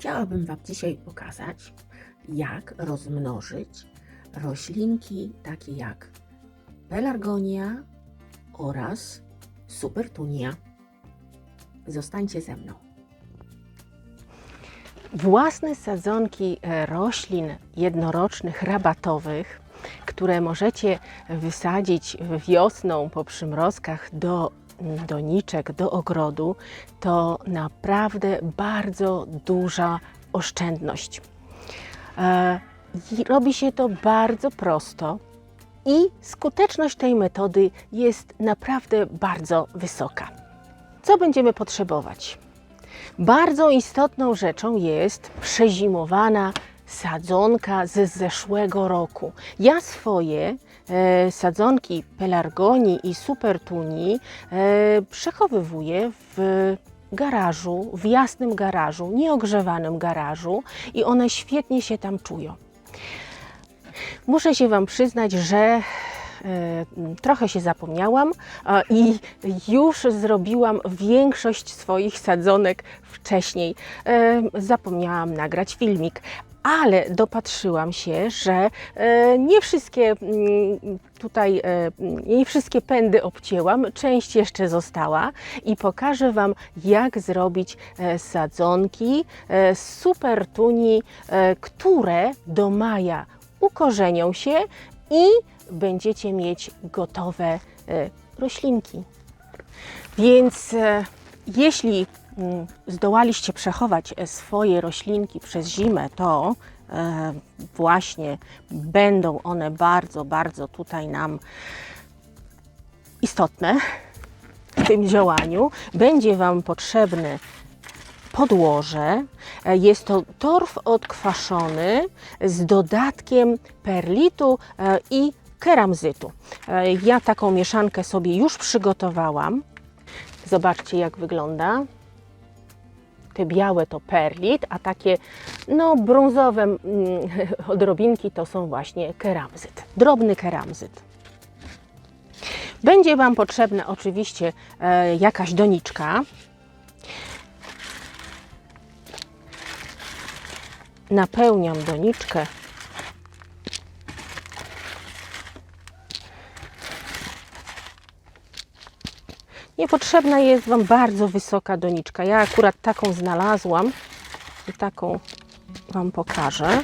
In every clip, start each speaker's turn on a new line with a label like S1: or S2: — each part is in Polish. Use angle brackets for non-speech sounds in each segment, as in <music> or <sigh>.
S1: Chciałabym Wam dzisiaj pokazać, jak rozmnożyć roślinki takie jak pelargonia oraz supertunia. Zostańcie ze mną.
S2: Własne sadzonki e, roślin jednorocznych, rabatowych, które możecie wysadzić wiosną po przymrozkach do doniczek, do ogrodu, to naprawdę bardzo duża oszczędność. E, robi się to bardzo prosto i skuteczność tej metody jest naprawdę bardzo wysoka. Co będziemy potrzebować? Bardzo istotną rzeczą jest przezimowana sadzonka z zeszłego roku. Ja swoje sadzonki pelargonii i supertunii e, przechowywuję w garażu, w jasnym garażu, nieogrzewanym garażu i one świetnie się tam czują. Muszę się Wam przyznać, że e, trochę się zapomniałam i już zrobiłam większość swoich sadzonek wcześniej. E, Zapomniałam nagrać filmik. Ale dopatrzyłam się, że e, nie wszystkie mm, tutaj, e, nie wszystkie pędy obcięłam, część jeszcze została i pokażę Wam, jak zrobić e, sadzonki z super tuni, które do maja ukorzenią się i będziecie mieć gotowe roślinki. Więc jeśli mm, zdołaliście przechować e, swoje roślinki przez zimę, to e, właśnie będą one bardzo, bardzo tutaj nam istotne w tym działaniu. Będzie Wam potrzebne podłoże. E, Jest to torf odkwaszony z dodatkiem perlitu i keramzytu. Ja taką mieszankę sobie już przygotowałam. Zobaczcie, jak wygląda. Te białe to perlit, a takie no, brązowe mm, <laughs> odrobinki to są właśnie keramzyt. Drobny keramzyt. Będzie Wam potrzebna oczywiście e, jakaś doniczka. Napełniam doniczkę Niepotrzebna jest Wam bardzo wysoka doniczka. Ja akurat taką znalazłam i taką Wam pokażę.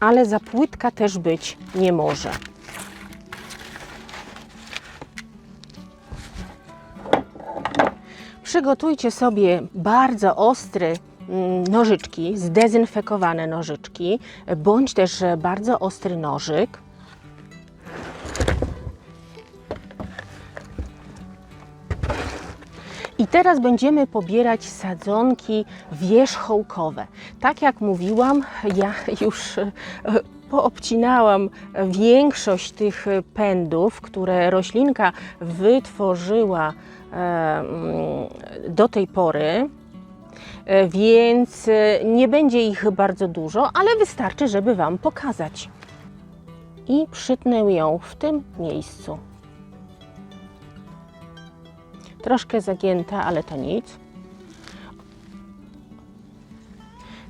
S2: Ale za płytka też być nie może. Przygotujcie sobie bardzo ostry mm, nożyczki, zdezynfekowane nożyczki, bądź też bardzo ostry nożyk. Teraz będziemy pobierać sadzonki wierzchołkowe. Tak jak mówiłam, ja już e, poobcinałam większość tych pędów, które roślinka wytworzyła do tej pory. E, Więc e, nie będzie ich bardzo dużo, ale wystarczy, żeby Wam pokazać. I przytnę ją w tym miejscu. Troszkę zagięta, ale to nic.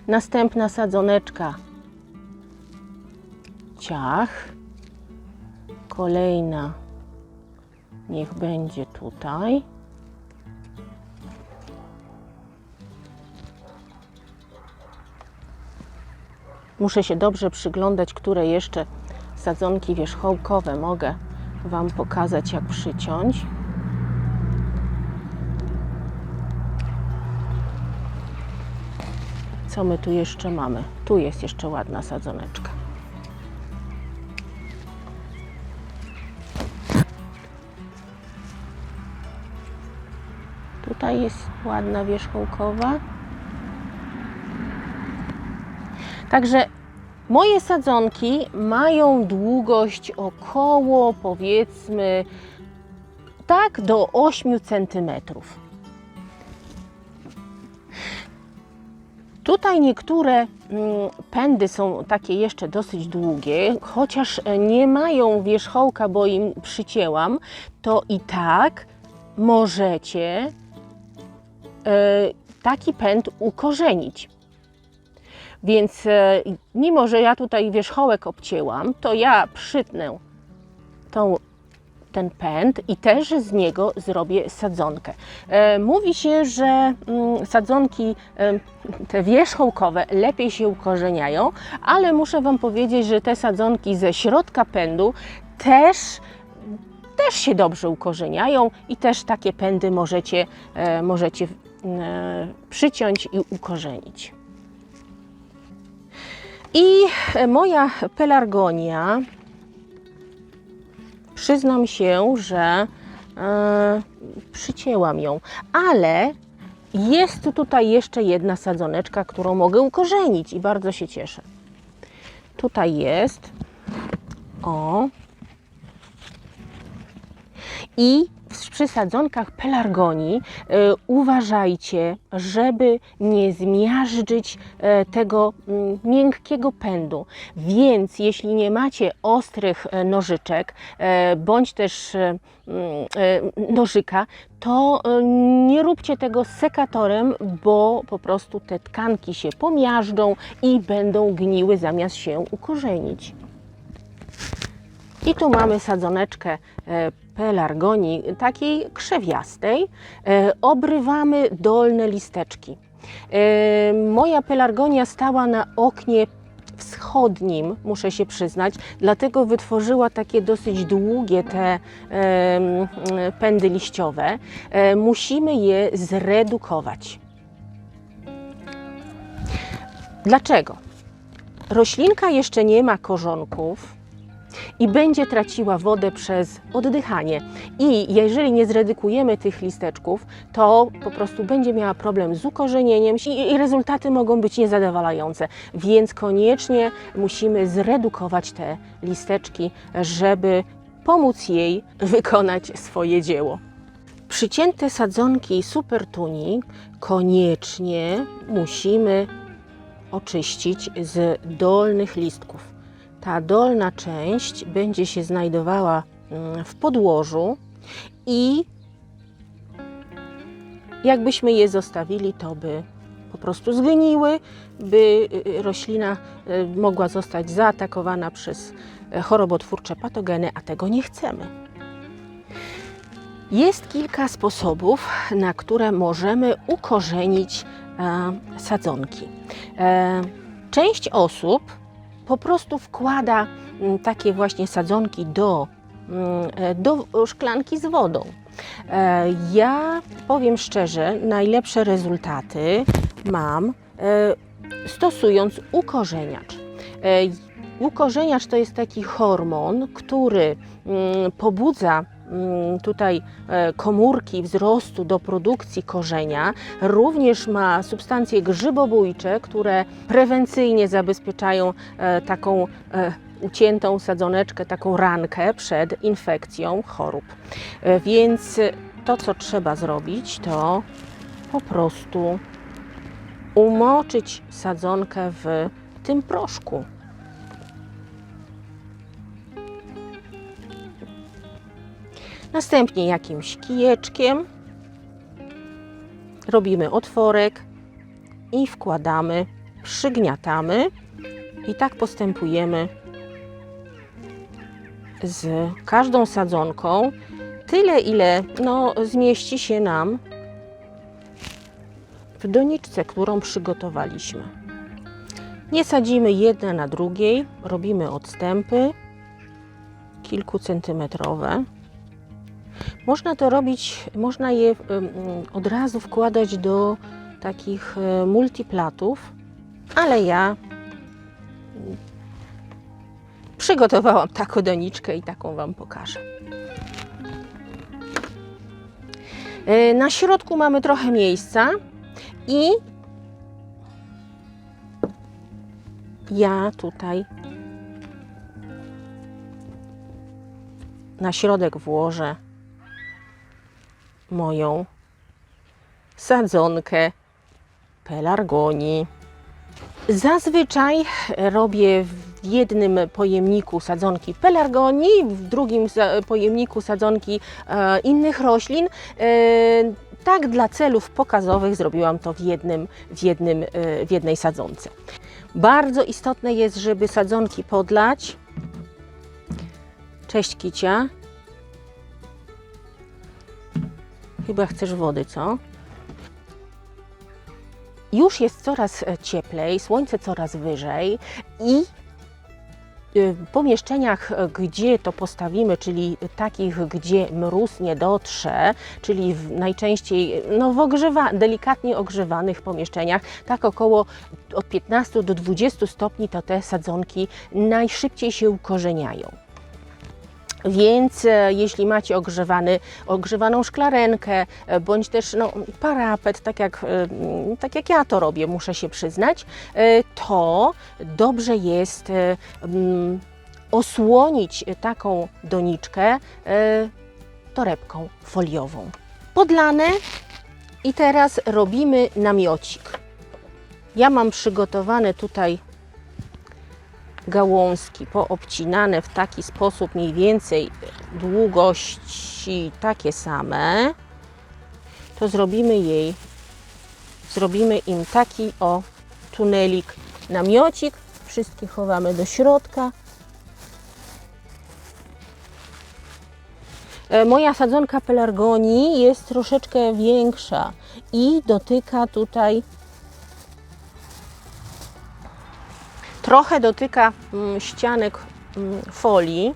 S2: Następna sadzoneczka. Ciach. Kolejna. Niech będzie tutaj. Muszę się dobrze przyglądać, które jeszcze sadzonki wierzchołkowe mogę Wam pokazać, jak przyciąć. Co my tu jeszcze mamy? Tu jest jeszcze ładna sadzoneczka. Tutaj jest ładna wierzchołkowa. Także moje sadzonki mają długość około powiedzmy tak do 8 centymetrów. Tutaj niektóre mm, pędy są takie jeszcze dosyć długie, chociaż e, nie mają wierzchołka, bo im przycięłam, to i tak możecie e, taki pęd ukorzenić. Więc e, mimo, że ja tutaj wierzchołek obcięłam, to ja przytnę tą, ten pęd i też z niego zrobię sadzonkę. E, mówi się, że mm, sadzonki e, te wierzchołkowe lepiej się ukorzeniają, ale muszę Wam powiedzieć, że te sadzonki ze środka pędu też też się dobrze ukorzeniają i też takie pędy możecie, e, możecie przyciąć i ukorzenić. I moja pelargonia, przyznam się, że e, przycięłam ją, ale jest tu tutaj jeszcze jedna sadzoneczka, którą mogę ukorzenić i bardzo się cieszę. Tutaj jest. O, i przy sadzonkach pelargonii e, uważajcie, żeby nie zmiażdżyć e, tego mm, miękkiego pędu. Więc jeśli nie macie ostrych e, nożyczek bądź też mm, nożyka, to nie róbcie tego sekatorem, bo po prostu te tkanki się pomiażdżą i będą gniły zamiast się ukorzenić. I tu mamy sadzoneczkę e, pelargonii, takiej krzewiastej. E, Obrywamy dolne listeczki. E, Moja pelargonia stała na oknie wschodnim, muszę się przyznać, dlatego wytworzyła takie dosyć długie te pędy liściowe. Musimy je zredukować. Dlaczego? Roślinka jeszcze nie ma korzonków, i będzie traciła wodę przez oddychanie. I jeżeli nie zredukujemy tych listeczków, to po prostu będzie miała problem z ukorzenieniem i rezultaty mogą być niezadowalające. Więc koniecznie musimy zredukować te listeczki, żeby pomóc jej wykonać swoje dzieło. Przycięte sadzonki supertuni koniecznie musimy oczyścić z dolnych listków. Ta dolna część będzie się znajdowała mm, w podłożu i jakbyśmy je zostawili, to by po prostu zgniły, by y, y, roślina y, mogła zostać zaatakowana przez chorobotwórcze patogeny, a tego nie chcemy. Jest kilka sposobów, na które możemy ukorzenić sadzonki. E, część osób prostu wkłada mm, takie właśnie sadzonki do, mm, e, do szklanki z wodą. E, Ja powiem szczerze, najlepsze rezultaty mam e, stosując ukorzeniacz. Ukorzeniacz to jest taki hormon, który mm, pobudza tutaj e, komórki wzrostu do produkcji korzenia. Również ma substancje grzybobójcze, które prewencyjnie zabezpieczają e, taką e, uciętą sadzoneczkę, taką rankę przed infekcją chorób. Więc to, co trzeba zrobić, to po prostu umoczyć sadzonkę w tym proszku. Następnie jakimś kijeczkiem robimy otworek i wkładamy, przygniatamy i tak postępujemy z każdą sadzonką. Tyle, ile no, zmieści się nam w doniczce, którą przygotowaliśmy. Nie sadzimy jedna na drugiej, robimy odstępy kilkucentymetrowe. Można to robić, można je od razu wkładać do takich e, multiplatów, ale ja przygotowałam taką doniczkę i taką Wam pokażę. E, Na środku mamy trochę miejsca i ja tutaj na środek włożę moją sadzonkę pelargonii. Zazwyczaj robię w jednym pojemniku sadzonki pelargonii, w drugim pojemniku sadzonki e, innych roślin. E, tak dla celów pokazowych zrobiłam to w, jednym, w, jednym, e, w jednej sadzonce. Bardzo istotne jest, żeby sadzonki podlać. Cześć Kicia. Chyba chcesz wody, co? Już jest coraz e, cieplej, słońce coraz wyżej i y, w pomieszczeniach, e, gdzie to postawimy, czyli takich, gdzie mróz nie dotrze, czyli w najczęściej no, w ogrzewa, delikatnie ogrzewanych pomieszczeniach, tak około od 15 do 20 stopni, to te sadzonki najszybciej się ukorzeniają. Więc e, jeśli macie ogrzewany, ogrzewaną szklarenkę, e, bądź też no, parapet, tak jak, e, tak jak ja to robię, muszę się przyznać, to dobrze jest osłonić taką doniczkę torebką foliową. Podlane i teraz robimy namiocik. Ja mam przygotowane tutaj gałązki poobcinane w taki sposób mniej więcej długości takie same, to zrobimy jej, zrobimy im taki o tunelik, namiocik, wszystkie chowamy do środka. E, Moja sadzonka pelargonii jest troszeczkę większa i dotyka tutaj trochę dotyka mm, ścianek mm, folii.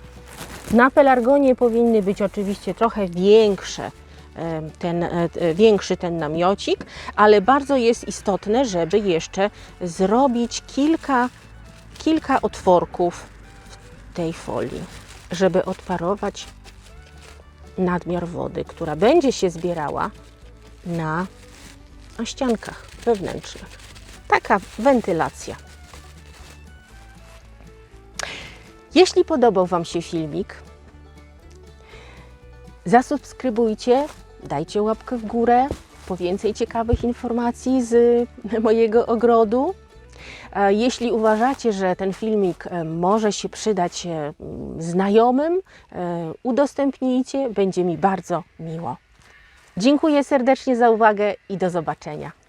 S2: Na pelargonie powinny być oczywiście trochę większe ten, e, e, większy ten namiocik, ale bardzo jest istotne, żeby jeszcze zrobić kilka, kilka otworków w tej folii, żeby odparować nadmiar wody, która będzie się zbierała na ściankach wewnętrznych. Taka wentylacja. Jeśli podobał Wam się filmik, zasubskrybujcie, dajcie łapkę w górę po więcej ciekawych informacji z <laughs> mojego ogrodu. E, Jeśli uważacie, że ten filmik e, może się przydać e, znajomym, udostępnijcie, będzie mi bardzo miło. Dziękuję serdecznie za uwagę i do zobaczenia.